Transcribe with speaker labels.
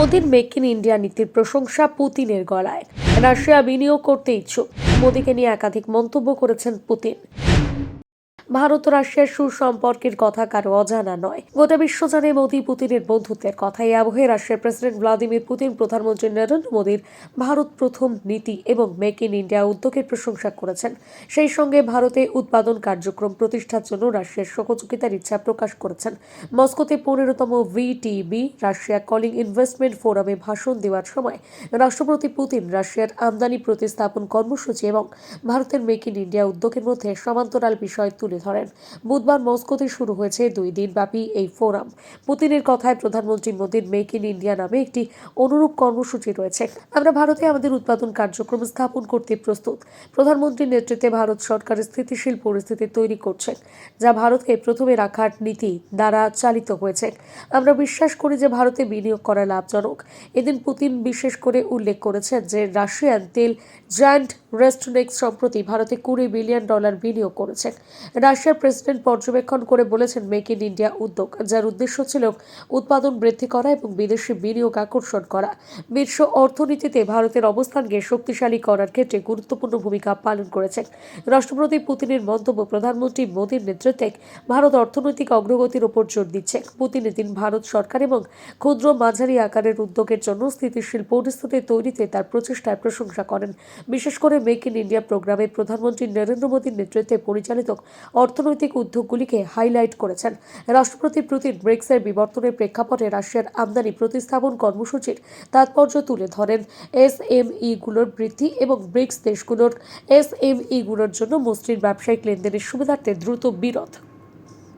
Speaker 1: মোদীর make in India নীতির প্রশংসা পুতিনের গলায়। রাশিয়া বিনিয়োগ করতে ইচ্ছুক। মোদীকে নিয়ে একাধিক মন্তব্য করেছেন পুতিন। ভারত রাশিয়ার সুসম্পর্কের কথা কারও অজানা নয়। গোটা বিশ্ব জানে মোদী পুতিনের বন্ধুত্বের কথা। এই আবহে রাশিয়ার প্রেসিডেন্ট ভ্লাদিমির পুতিন, প্রধানমন্ত্রী নরেন্দ্র মোদীর ভারত প্রথম নীতি এবং মেক ইন ইন্ডিয়া উদ্যোগের প্রশংসা করেছেন। সেই সঙ্গে ভারতে উৎপাদন কার্যক্রম প্রতিষ্ঠার জন্য রাশিয়ার সহযোগিতার ইচ্ছা প্রকাশ করেছেন। মস্কোতে পনেরোতম ভিটিবি রাশিয়া কলিং ইনভেস্টমেন্ট ফোরামে ভাষণ দেওয়ার সময় রাষ্ট্রপতি পুতিন রাশিয়ার আমদানি, প্রতিস্থাপন কর্মসূচি এবং ভারতের মেক ইন ইন্ডিয়া উদ্যোগের মধ্যে সমান্তরাল বিষয় তুলে ধরেন। বুধবার মস্কোতে শুরু হয়েছে দুই দিনব্যাপী এই ফোরাম। পুতিনের কথায় প্রধানমন্ত্রী মোদীর মেক ইন ইন্ডিয়া নামে একটি অনুরূপ কর্মসূচি রয়েছে। আমরা ভারতে আমাদের উৎপাদন কার্যক্রম স্থাপন করতে প্রস্তুত। প্রধানমন্ত্রীর নেতৃত্বে ভারত সরকার স্থিতিশীল পরিস্থিতি তৈরি করছে, যা ভারতকে প্রথমে রাখার নীতি দ্বারা চালিত হয়েছে। আমরা বিশ্বাস করি যে ভারতে বিনিয়োগ করা লাভজনক। এদিন পুতিন বিশেষ করে উল্লেখ করেছেন যে রাশিয়ান তেল জায়ান্ট রেস্টনেক্স সম্প্রতি ভারতে কুড়ি বিলিয়ন ডলার বিনিয়োগ করেছে। রাশিয়ার প্রেসিডেন্ট পর্যবেক্ষণ করে বলেছেন, মেক ইন ইন্ডিয়া উদ্যোগ, যার উদ্দেশ্য ছিল উৎপাদন বৃদ্ধি করা এবং বিদেশি বিনিয়োগ আকর্ষণ করা। বিশ্ব অর্থনীতিতে ভারতের অবস্থানকে শক্তিশালী করার ক্ষেত্রে গুরুত্বপূর্ণ ভূমিকা পালন করেছে রাষ্ট্রপতি পুতিনের মন্তব্য প্রধানমন্ত্রী মোদীর নেতৃত্বে ভারত অর্থনৈতিক অগ্রগতির ওপর জোর দিচ্ছে। পুতিন এদিন ভারত সরকার এবং ক্ষুদ্র মাঝারি আকারের উদ্যোগের জন্য স্থিতিশীল পরিস্থিতি তৈরিতে তার প্রচেষ্টায় প্রশংসা করেন। বিশেষ করে মেক ইন ইন্ডিয়া প্রোগ্রামে প্রধানমন্ত্রী নরেন্দ্র মোদীর নেতৃত্বে পরিচালিত অর্থনৈতিক উদ্যোগগুলিকে হাইলাইট করেছেন। রাষ্ট্রপতি পুতিন ব্রিক্সের বিবর্তনের প্রেক্ষাপটে রাশিয়ার আমদানি প্রতিস্থাপন কর্মসূচির তাৎপর্য তুলে ধরেন। এস এম ইগুলোর বৃদ্ধি এবং ব্রিক্স দেশগুলোর এস এম ইগুলোর জন্য মসৃণ ব্যবসায়িক লেনদেনের সুবিধার্থে দ্রুত বিরোধ।